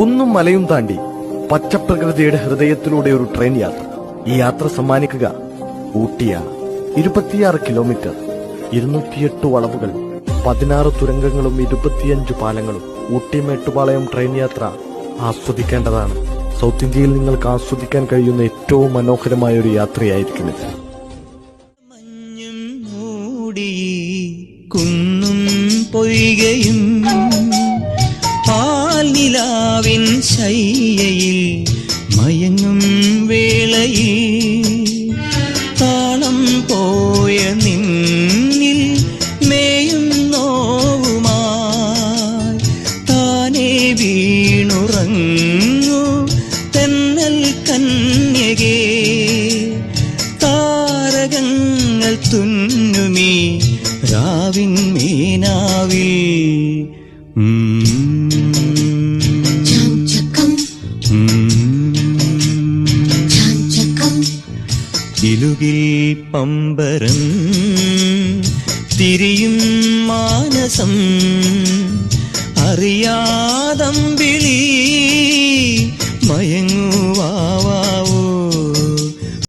കുന്നും മലയും താണ്ടി പച്ചപ്രകൃതിയുടെ ഹൃദയത്തിലൂടെ ഒരു ട്രെയിൻ യാത്ര. ഈ യാത്ര സമ്മാനിക്കുക ഊട്ടിയാണ് ഇരുപത്തിയാറ് കിലോമീറ്റർ. ഇരുന്നൂറ്റിയെട്ട് വളവുകൾ പതിനാറ് തുരങ്കങ്ങളും ഇരുപത്തിയഞ്ച് പാലങ്ങളും ഊട്ടി മേട്ടുപാളയം ട്രെയിൻ യാത്ര ആസ്വദിക്കേണ്ടതാണ്. സൗത്ത് ഇന്ത്യയിൽ നിങ്ങൾക്ക് ആസ്വദിക്കാൻ കഴിയുന്ന ഏറ്റവും മനോഹരമായ ഒരു യാത്രയായിരിക്കും ഇത്. കുന്നും പൊയ്കയും പാൽനിലാവിൻ ശയ്യയിൽ മയങ്ങും വേളയിൽ താളം പോയ നിന്നിൽ മേയും നോവുമായി താനേ വീണുറങ്ങു തെന്നൽ കന്യകേ. താരകങ്ങൾ തുന്നുമീ രാവിൻ മീനാവിൽ. ചാഞ്ചകം ഇലുകിൽ പമ്പരം തിരിയും മാനസം അറിയാതം വിളി